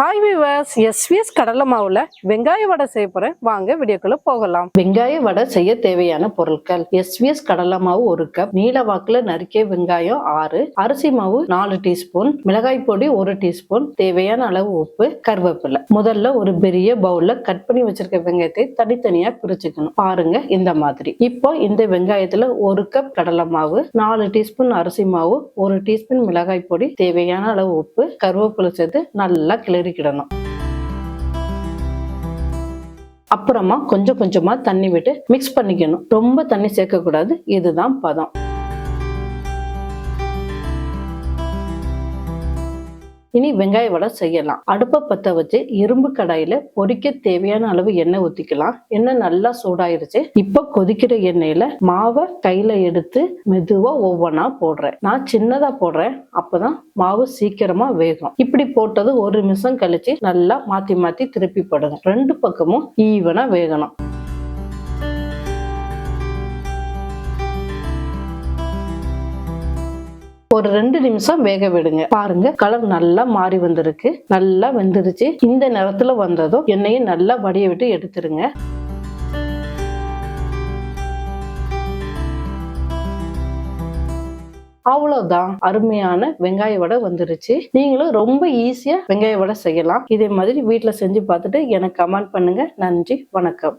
Hi viewers SVS கடலை மாவுல வெங்காய வடை செய்ய போறேன். வாங்க வீடியோக்குள்ள போகலாம். வெங்காய வடை செய்ய தேவையான பொருட்கள். எஸ்விஎஸ் கடலை மாவு ஒரு கப் நீல வாக்குல நறுக்கிய வெங்காயம் ஆறு அரிசி மாவு நாலு டீஸ்பூன் மிளகாய் பொடி ஒரு டீஸ்பூன் தேவையான அளவு உப்பு கருவேப்பிலை. முதல்ல ஒரு பெரிய பவுல்ல கட் பண்ணி வச்சிருக்க வெங்காயத்தை தனித்தனியா பிரிச்சுக்கணும். பாருங்க இந்த மாதிரி. இப்போ இந்த வெங்காயத்துல ஒரு கப் கடலை மாவு நாலு டீஸ்பூன் அரிசி மாவு ஒரு டீஸ்பூன் மிளகாய் பொடி தேவையான அளவு உப்பு கருவேப்பிலை சேர்த்து நல்லா கிளறிக்கிடணும் அப்புறமா கொஞ்சம் கொஞ்சமா தண்ணி விட்டு மிக்ஸ் பண்ணிக்கணும். ரொம்ப தண்ணி சேர்க்கக்கூடாது. இதுதான் பதம். இனி வெங்காய வடை செய்யலாம். அடுப்பை பத்த வச்சு இரும்பு கடாயில பொரிக்க தேவையான அளவு எண்ணெய் ஊத்திக்கலாம். எண்ணெய் நல்லா சூடாயிருச்சு. இப்ப கொதிக்கிற எண்ணெயில மாவை கையில எடுத்து மெதுவா ஒவ்வொன்னா போடுறேன். நான் சின்னதா போடுறேன். அப்பதான் மாவு சீக்கிரமா வேகும். இப்படி போட்டது ஒரு நிமிஷம் கழிச்சு நல்லா மாத்தி மாத்தி திருப்பி போடுங்க ரெண்டு பக்கமும் ஈவனா வேகணும். ஒரு ரெண்டு நிமிஷம் வேக விடுங்க. பாருங்க கலர் நல்லா மாறி வந்திருக்கு. நல்லா வெந்துருச்சு. இந்த நேரத்துல வந்ததும் எண்ணெயை நல்லா வடிய விட்டு எடுத்துருங்க. அவ்வளவுதான். அருமையான வெங்காய வடை வந்துருச்சு. நீங்களும் ரொம்ப ஈஸியா வெங்காய வடை செய்யலாம். இதே மாதிரி வீட்டில் செஞ்சு பார்த்துட்டு எனக்கு கமெண்ட் பண்ணுங்க. நன்றி வணக்கம்.